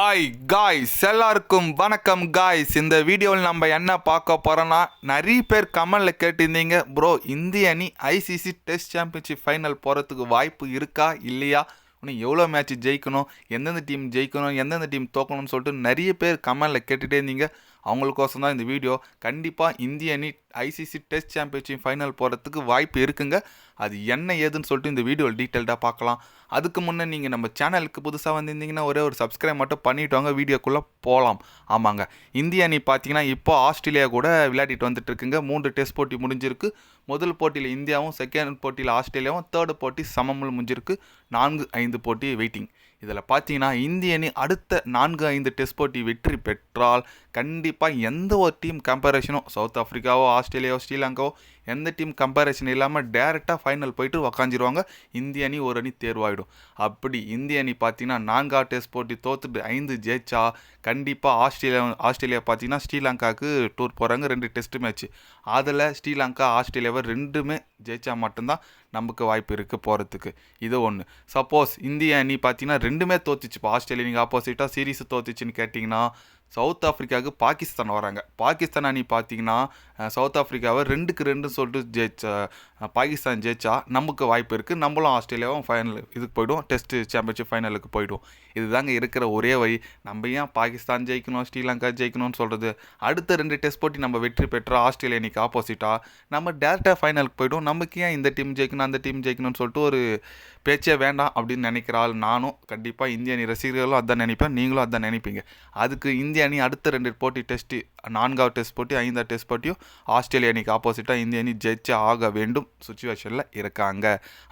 Hi guys எல்லாருக்கும் வணக்கம் guys இந்த வீடியோவில் நம்ம என்ன பார்க்க போகிறோன்னா நிறைய பேர் கமெண்டில் கேட்டிருந்தீங்க ப்ரோ இந்திய அணி ஐசிசி டெஸ்ட் சாம்பியன்ஷிப் ஃபைனல் போகிறதுக்கு வாய்ப்பு இருக்கா இல்லையா? இன்னும் எவ்வளோ மேட்ச் ஜெயிக்கணும்? எந்தெந்த டீம் ஜெயிக்கணும்? எந்தெந்த டீம் தோக்கணும்னு சொல்லிட்டு நிறைய பேர் கமெண்டில் கேட்டுகிட்டே இருந்தீங்க. அவங்களுக்கோசம் தான் இந்த வீடியோ. கண்டிப்பாக இந்திய அணி ஐசிசி டெஸ்ட் சாம்பியன்ஷிப் ஃபைனல் போகிறதுக்கு வாய்ப்பு இருக்குங்க. அது என்ன ஏதுன்னு சொல்லிட்டு இந்த வீடியோவில் டீட்டெயில்டாக பார்க்கலாம். அதுக்கு முன்னே நீங்கள் நம்ம சேனலுக்கு புதுசாக வந்திருந்தீங்கன்னா ஒரே ஒரு சப்ஸ்கிரைப் மட்டும் பண்ணிவிட்டு வாங்க. வீடியோக்குள்ளே போகலாம் ஆமாங்க. இந்திய அணி பார்த்தீங்கன்னா இப்போ ஆஸ்திரேலியா கூட விளையாடிட்டு வந்துட்டு இருக்குங்க. மூன்று டெஸ்ட் போட்டி முடிஞ்சிருக்கு. முதல் போட்டியில் இந்தியாவும் செகண்ட் போட்டியில் ஆஸ்திரேலியாவும் தேர்டு போட்டி சமமில் முடிஞ்சிருக்கு. நான்கு ஐந்து போட்டி வெயிட்டிங் இதில் பார்த்தீங்கன்னா இந்திய அணி அடுத்த நான்கு ஐந்து டெஸ்ட் போட்டி வெற்றி பெற்றால் கண்டிப்பாக எந்த ஒரு டீம் கம்பேரிஷனும் சவுத் ஆஃப்ரிக்காவோ ஆஸ்திரேலியாவோ ஸ்ரீலங்காவோ எந்த டீம் கம்பேரிஷன் இல்லாமல் டேரெக்டாக ஃபைனல் போயிட்டு உக்காஞ்சிருவாங்க இந்திய அணி ஒரு அணி தேர்வாயிடும். அப்படி இந்திய அணி பார்த்தீங்கன்னா நான்காவது டெஸ்ட் போட்டி தோத்துட்டு ஐந்து ஜெயிச்சா கண்டிப்பாக ஆஸ்திரேலியா ஆஸ்திரேலியா பார்த்தீங்கன்னா ஸ்ரீலங்காவுக்கு டூர் போகிறாங்க ரெண்டு டெஸ்ட் மேட்ச் அதில் ஸ்ரீலங்கா ஆஸ்திரேலியாவை ரெண்டுமே ஜெயிச்சா மட்டும்தான் நமக்கு வாய்ப்பு இருக்குது போகிறதுக்கு இது ஒன்று சப்போஸ் இந்திய அணி பார்த்தீங்கன்னா ரெண்டுமே தோத்துச்சு. இப்போ ஆஸ்திரேலியா நீங்கள் ஆப்போசிட்டாக சீரீஸ் தோத்துச்சுன்னு கேட்டிங்கன்னா சவுத் ஆஃப்ரிக்காவுக்கு பாகிஸ்தான் வராங்க. பாகிஸ்தான் அணி பார்த்தீங்கன்னா சவுத் ஆஃப்ரிக்காவை ரெண்டுக்கு ரெண்டுன்னு சொல்லிட்டு ஜெயிச்சா பாகிஸ்தான் ஜெயிச்சா நமக்கு வாய்ப்பு இருக்குது நம்மளும் ஆஸ்திரேலியாவும் ஃபைனல் இதுக்கு போய்டுவோம். டெஸ்ட் சாம்பியன்ஷிப் ஃபைனலுக்கு போய்டுவோம். இதுதாங்க இருக்கிற ஒரே வழி. நம்ம ஏன் பாகிஸ்தான் ஜெயிக்கணும் ஸ்ரீலங்கா ஜெயிக்கணும்னு சொல்கிறது அடுத்த ரெண்டு டெஸ்ட் போட்டி நம்ம வெற்றி பெற்ற ஆஸ்திரேலியா அணிக்கு ஆப்போசிட்டாக நம்ம டேரெக்டாக ஃபைனலுக்கு போய்டுவோம். நமக்கு ஏன் இந்த டீம் ஜெயிக்கணும் அந்த டீம் ஜெயிக்கணும்னு சொல்லிட்டு ஒரு பேச்சே வேண்டாம் அப்படின்னு நினைக்கிற ஆள் நானும் கண்டிப்பாக இந்திய அணி ரசிகர்களும் அதான் நினைப்பேன். நீங்களும் அதான் நினைப்பீங்க. அதுக்கு இந்திய இந்திய அணி அடுத்த ரெண்டு போட்டி டெஸ்ட்டு நான்காவது டெஸ்ட் போட்டி ஐந்தாவது டெஸ்ட் போட்டியும் ஆஸ்திரேலிய அணிக்கு ஆப்போசிட்டாக இந்திய அணி ஜெயிச்சு ஆக வேண்டும் சுச்சுவேஷனில் இருக்காங்க.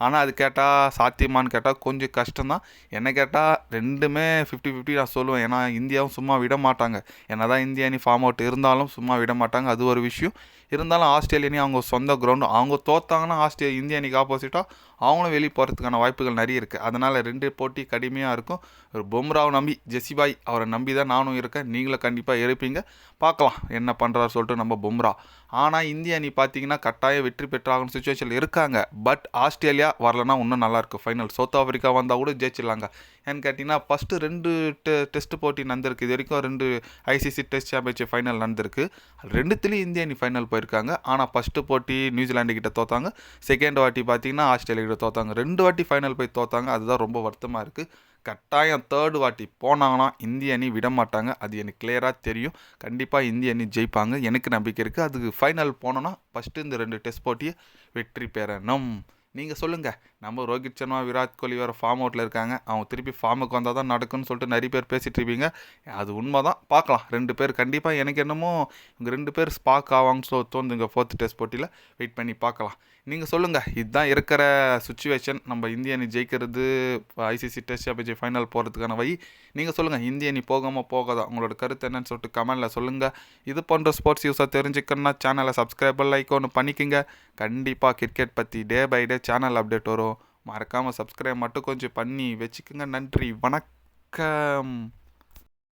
ஆனால் அது கேட்டால் சாத்தியமான்னு கேட்டால் கொஞ்சம் கஷ்டம்தான். என்ன கேட்டால் ரெண்டுமே ஃபிஃப்டி ஃபிஃப்டி நான் சொல்லுவேன். ஏன்னா இந்தியாவும் சும்மா விட மாட்டாங்க. என்ன தான் இந்திய அணி ஃபார்ம் அவுட் இருந்தாலும் சும்மா விட மாட்டாங்க. அது ஒரு விஷயம். இருந்தாலும் ஆஸ்திரேலிய அணி அவங்க சொந்த கிரவுண்டு அவங்க தோத்தாங்கன்னா ஆஸ்திரேலியா இந்திய அணிக்கு ஆப்போசிட்டாக அவங்களும் வெளியே போகிறதுக்கான வாய்ப்புகள் நிறைய இருக்குது அதனால் ரெண்டு போட்டி கடுமையாக இருக்கும். ஒரு பொம்ராவை நம்பி ஜெசிபாய் அவரை நம்பி தான் நானும் இருக்கேன். நீங்களும் கண்டிப்பாக இருப்பீங்க. பார்க்கலாம் என்ன பண்ணுறாரு சொல்லிட்டு நம்ம பும்ரா. ஆனால் இந்திய அணி பார்த்தீங்கன்னா கட்டாயம் வெற்றி பெற்றாகும் சுச்சுவேஷனில் இருக்காங்க. பட் ஆஸ்திரேலியா வரலன்னா இன்னும் நல்லாயிருக்கும் ஃபைனல் சவுத் ஆஃப்ரிக்கா வந்தால் கூட ஜெயிச்சிடலாங்க. ஏன்னு கேட்டிங்கன்னா ஃபஸ்ட்டு ரெண்டு டெ டெஸ்ட் போட்டி நடந்திருக்கு. இது வரைக்கும் ரெண்டு ஐசிசி டெஸ்ட் சாம்பியன்ஷிப் ஃபைனல் நடந்திருக்கு. ரெண்டுத்துலேயும் இந்திய அணி ஃபைனல் போயிருக்காங்க. ஆனால் ஃபஸ்ட்டு போட்டி நியூசிலாண்டு கிட்ட தோத்தாங்க. செகண்ட் வாட்டி பார்த்தீங்கன்னா ஆஸ்திரேலியா கிட்ட தோத்தாங்க. ரெண்டு வாட்டி ஃபைனல் போய் தோத்தாங்க. அதுதான் ரொம்ப வருத்தமாக இருக்குது கட்டாயம் தேர்டு வாட்டி போனாங்கன்னா இந்திய அணி விட மாட்டாங்க. அது எனக்கு கிளியராக தெரியும். கண்டிப்பாக இந்திய அணி ஜெயிப்பாங்க. எனக்கு நம்பிக்கை இருக்குது அதுக்கு ஃபைனல் போனோன்னா ஃபஸ்ட்டு இந்த ரெண்டு டெஸ்ட் போட்டியை வெற்றி பெறணும். நீங்கள் சொல்லுங்கள் நம்ம ரோஹித் சர்மா விராட் கோலி வேறு ஃபார்ம் அவுட்டில் இருக்காங்க. அவங்க திருப்பி ஃபார்முக்கு வந்தால் தான் நடக்கும்னு சொல்லிட்டு நிறைய பேர் பேசிகிட்டு இருப்பீங்க. அது உண்மை தான் பார்க்கலாம். ரெண்டு பேர் கண்டிப்பாக எனக்கு என்னமோ இவங்க ரெண்டு பேர் ஸ்பாக் ஆவாங்கன்னு சொ தோணுதுங்க ஃபோர்த் டெஸ்ட் போட்டியில். வெயிட் பண்ணி பார்க்கலாம். நீங்கள் சொல்லுங்கள் இதுதான் இருக்கிற சுச்சுவேஷன் நம்ம இந்திய அணி ஜெயிக்கிறது ஐசிசி டெஸ்ட் சாம்பியன்ஷிப் ஃபைனல் போகிறதுக்கான வழி. நீங்கள் சொல்லுங்கள் இந்திய அணி போகாமல் போகாதா? உங்களோட கருத்து என்னன்னு சொல்லிட்டு கமெண்டில் சொல்லுங்கள் இது போன்ற ஸ்போர்ட்ஸ் யூஸாக தெரிஞ்சுக்கணும்னா சேனலை சப்ஸ்கிரைப் லைக் ஒன்று பண்ணிக்கோங்க. கண்டிப்பாக கிரிக்கெட் பற்றி day by day channel update வரும். மறக்காமல் சப்ஸ்கிரைப் மட்டும் கொஞ்சம் பண்ணி வச்சுக்கோங்க. நன்றி. வணக்கம்.